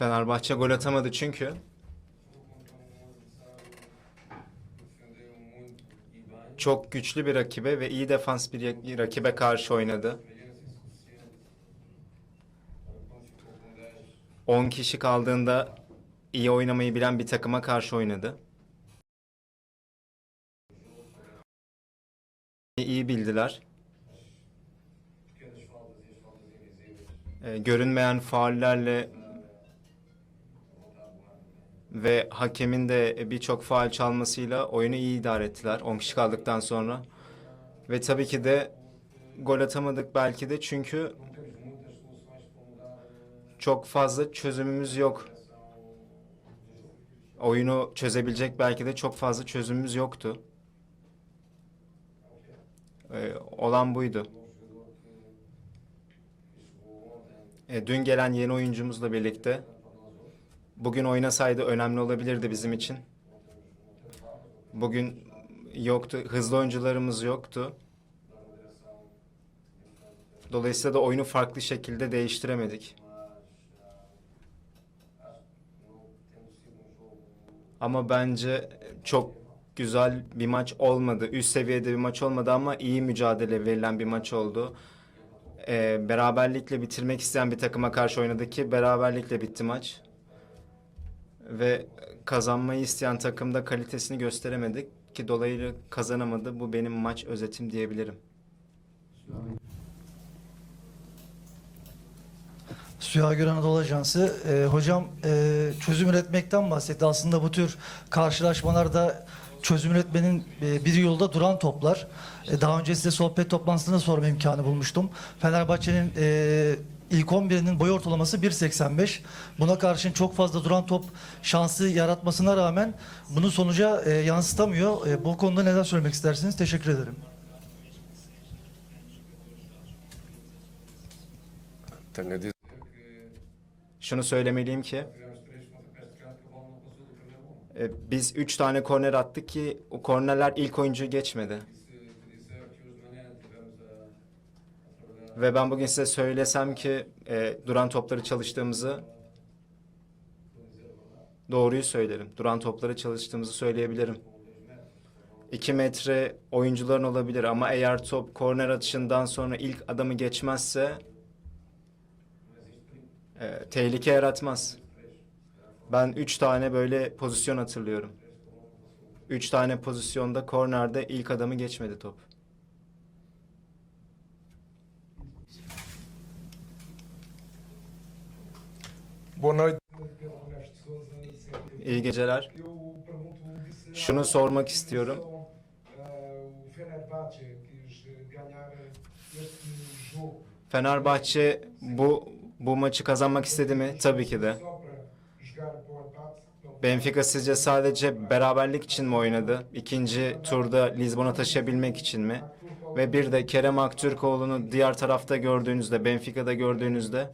Fenerbahçe gol atamadı çünkü çok güçlü bir rakibe ve iyi defans bir rakibe karşı oynadı. 10 kişi kaldığında iyi oynamayı bilen bir takıma karşı oynadı. İyi bildiler. Ee, görünmeyen faullerle ve hakemin de birçok faul çalmasıyla oyunu iyi idare ettiler 10 kişi kaldıktan sonra. Ve tabii ki de gol atamadık belki de çünkü çok fazla çözümümüz yok. Oyunu çözebilecek belki de çok fazla çözümümüz yoktu. Ee, olan buydu. E, dün gelen yeni oyuncumuzla birlikte bugün oynasaydı önemli olabilirdi bizim için. Bugün yoktu. Hızlı oyuncularımız yoktu. Dolayısıyla da oyunu farklı şekilde değiştiremedik. Ama bence çok güzel bir maç olmadı. Üst seviyede bir maç olmadı ama iyi mücadele verilen bir maç oldu. Ee, beraberlikle bitirmek isteyen bir takıma karşı oynadı ki beraberlikle bitti maç. Ve kazanmayı isteyen takım da kalitesini gösteremedik ki dolayı kazanamadı. Bu benim maç özetim diyebilirim. Suya Gören Anadolu Ajansı. Ee, hocam e, çözüm üretmekten bahsetti. Aslında bu tür karşılaşmalarda çözüm üretmenin e, bir yolda duran toplar. E, daha önce size sohbet toplantısında sorma imkanı bulmuştum. Fenerbahçe'nin e, ilk 11'inin boy ortalaması 1.85. Buna karşın çok fazla duran top şansı yaratmasına rağmen bunu sonuca e, yansıtamıyor. E, bu konuda neler söylemek istersiniz? Teşekkür ederim. Şunu söylemeliyim ki e, biz üç tane korner attık ki o kornerler ilk oyuncuyu geçmedi. Ve ben bugün size söylesem ki e, duran topları çalıştığımızı doğruyu söylerim. Duran topları çalıştığımızı söyleyebilirim. 2 metre oyuncuların olabilir ama eğer top korner atışından sonra ilk adamı geçmezse e, tehlike yaratmaz. Ben 3 tane böyle pozisyon hatırlıyorum. 3 tane pozisyonda kornerde ilk adamı geçmedi top. Boa noite. İyi geceler. Şunu sormak istiyorum. Fenerbahçe bu bu maçı kazanmak istedi mi? Tabii ki de. Benfica sizce sadece beraberlik için mi oynadı? İkinci turda Lizbon'a taşıyabilmek için mi? Ve bir de Kerem Aktürkoğlu'nu diğer tarafta gördüğünüzde, Benfica'da gördüğünüzde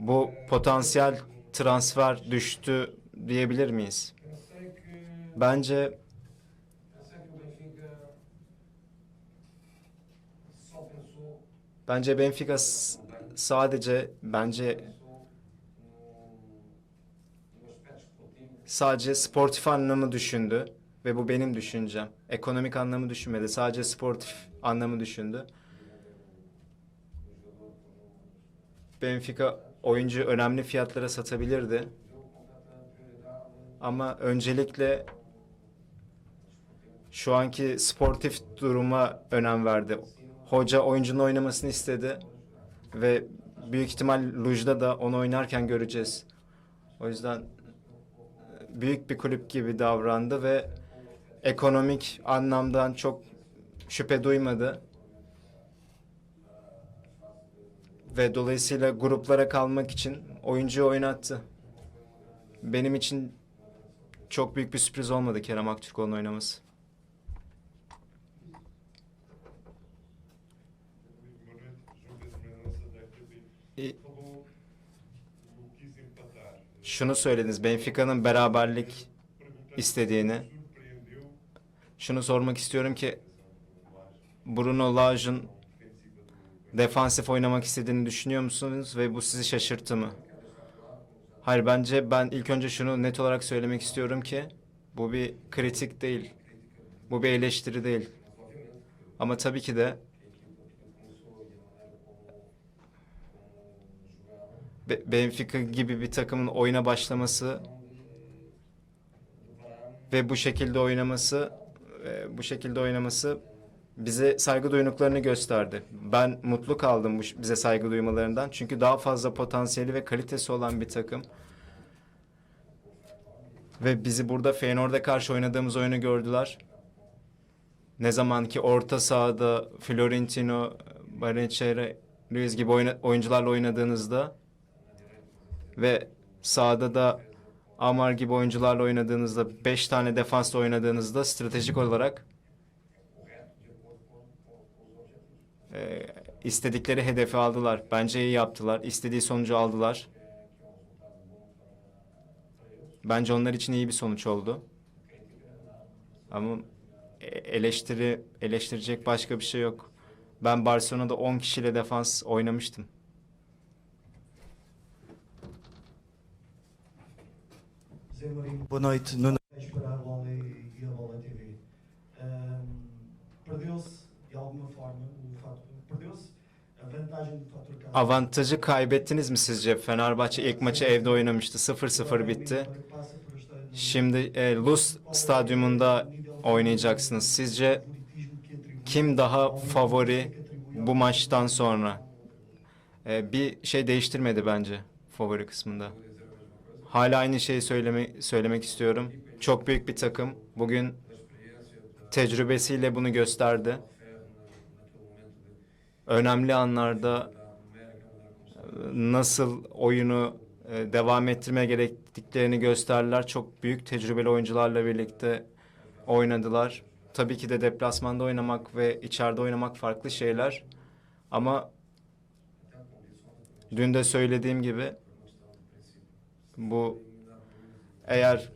bu potansiyel transfer düştü diyebilir miyiz? Bence bence Benfica sadece bence sadece sportif anlamı düşündü ve bu benim düşüncem. Ekonomik anlamı düşünmedi. Sadece sportif anlamı düşündü. Benfica oyuncu önemli fiyatlara satabilirdi. Ama öncelikle şu anki sportif duruma önem verdi. Hoca oyuncunun oynamasını istedi ve büyük ihtimal Luj'da da onu oynarken göreceğiz. O yüzden büyük bir kulüp gibi davrandı ve ekonomik anlamdan çok şüphe duymadı. Ve dolayısıyla gruplara kalmak için oyuncuyu oynattı. Benim için çok büyük bir sürpriz olmadı Kerem Aktürkoğlu'nun oynaması. E-. Şunu söylediniz, Benfica'nın beraberlik istediğini. Şunu sormak istiyorum ki Bruno Lage'ın defansif oynamak istediğini düşünüyor musunuz ve bu sizi şaşırttı mı? Hayır bence ben ilk önce şunu net olarak söylemek istiyorum ki bu bir kritik değil. Bu bir eleştiri değil. Ama tabii ki de Be- Benfica gibi bir takımın oyuna başlaması ve bu şekilde oynaması e, bu şekilde oynaması bize saygı duyduklarını gösterdi. Ben mutlu kaldım bu bize saygı duymalarından. Çünkü daha fazla potansiyeli ve kalitesi olan bir takım. Ve bizi burada Feyenoord'a karşı oynadığımız oyunu gördüler. Ne zaman ki orta sahada Florentino, Barrenechea, Luiz gibi oyna- oyuncularla oynadığınızda ve sahada da Amar gibi oyuncularla oynadığınızda 5 tane defansla oynadığınızda stratejik olarak e, istedikleri hedefi aldılar. Bence iyi yaptılar. İstediği sonucu aldılar. Bence onlar için iyi bir sonuç oldu. Ama e- eleştiri eleştirecek başka bir şey yok. Ben Barcelona'da 10 kişiyle defans oynamıştım. Boa noite. Avantajı kaybettiniz mi sizce? Fenerbahçe ilk maçı evde oynamıştı. 0-0 bitti. Şimdi e, Luz stadyumunda oynayacaksınız. Sizce kim daha favori bu maçtan sonra? E, bir şey değiştirmedi bence favori kısmında. Hala aynı şeyi söyleme, söylemek istiyorum. Çok büyük bir takım. Bugün tecrübesiyle bunu gösterdi. Önemli anlarda nasıl oyunu e, devam ettirmeye gerektiklerini gösterdiler. Çok büyük tecrübeli oyuncularla birlikte oynadılar. Tabii ki de deplasmanda oynamak ve içeride oynamak farklı şeyler. Ama dün de söylediğim gibi bu eğer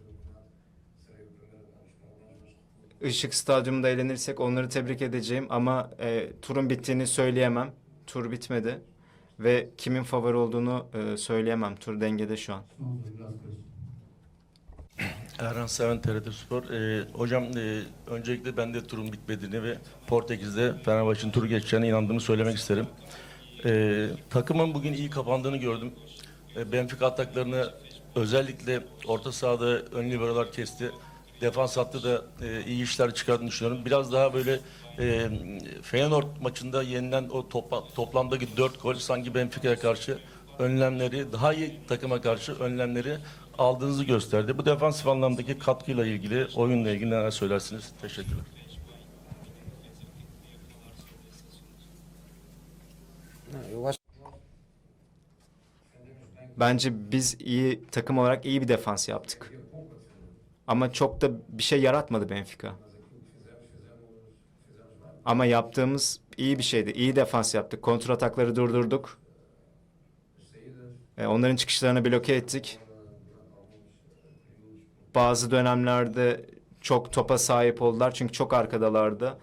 Işık Stadyumunda eğlenirsek onları tebrik edeceğim ama e, turun bittiğini söyleyemem. Tur bitmedi ve kimin favori olduğunu e, söyleyemem. Tur dengede şu an. Erhan Seven TRT Spor. Ee, hocam e, öncelikle ben de turun bitmediğini ve Portekiz'de Fenerbahçe'nin turu geçeceğine inandığımı söylemek isterim. Ee, takımın bugün iyi kapandığını gördüm. Ee, Benfica ataklarını özellikle orta sahada ön liberalar kesti. Defans hattı da e, iyi işler çıkardığını düşünüyorum. Biraz daha böyle e, Feyenoord maçında yenilen o topla, toplamdaki 4 gol sanki Benfica'ya karşı önlemleri, daha iyi takıma karşı önlemleri aldığınızı gösterdi. Bu defansif anlamdaki katkıyla ilgili, oyunla ilgili neler söylersiniz? Teşekkürler. Bence biz iyi takım olarak iyi bir defans yaptık. Ama çok da bir şey yaratmadı Benfica. Ama yaptığımız iyi bir şeydi. İyi defans yaptık. Kontratakları durdurduk. E, onların çıkışlarını bloke ettik. Bazı dönemlerde çok topa sahip oldular çünkü çok arkadalardı.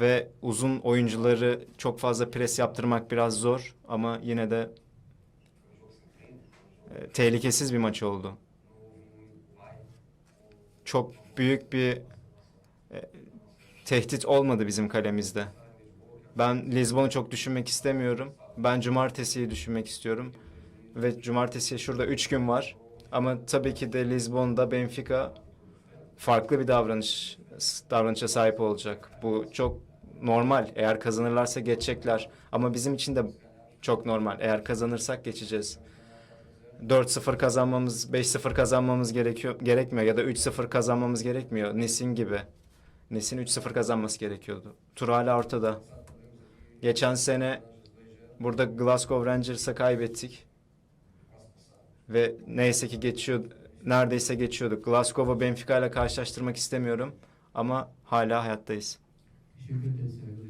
Ve uzun oyuncuları çok fazla pres yaptırmak biraz zor ama yine de e, tehlikesiz bir maç oldu. Çok büyük bir e, tehdit olmadı bizim kalemizde. Ben Lizbon'u çok düşünmek istemiyorum. Ben cumartesiyi düşünmek istiyorum. Ve cumartesiye şurada üç gün var. Ama tabii ki de Lizbon'da Benfica farklı bir davranış davranışa sahip olacak. Bu çok normal. Eğer kazanırlarsa geçecekler. Ama bizim için de çok normal. Eğer kazanırsak geçeceğiz. 4-0 kazanmamız, 5-0 kazanmamız gerekiyor gerekmiyor ya da 3-0 kazanmamız gerekmiyor. Nesin gibi. Nesin 3-0 kazanması gerekiyordu. Tur hala ortada. Geçen sene burada Glasgow Rangers'a kaybettik. Ve neyse ki geçiyor neredeyse geçiyorduk. Glasgow'u Benfica ile karşılaştırmak istemiyorum ama hala hayattayız. Isto é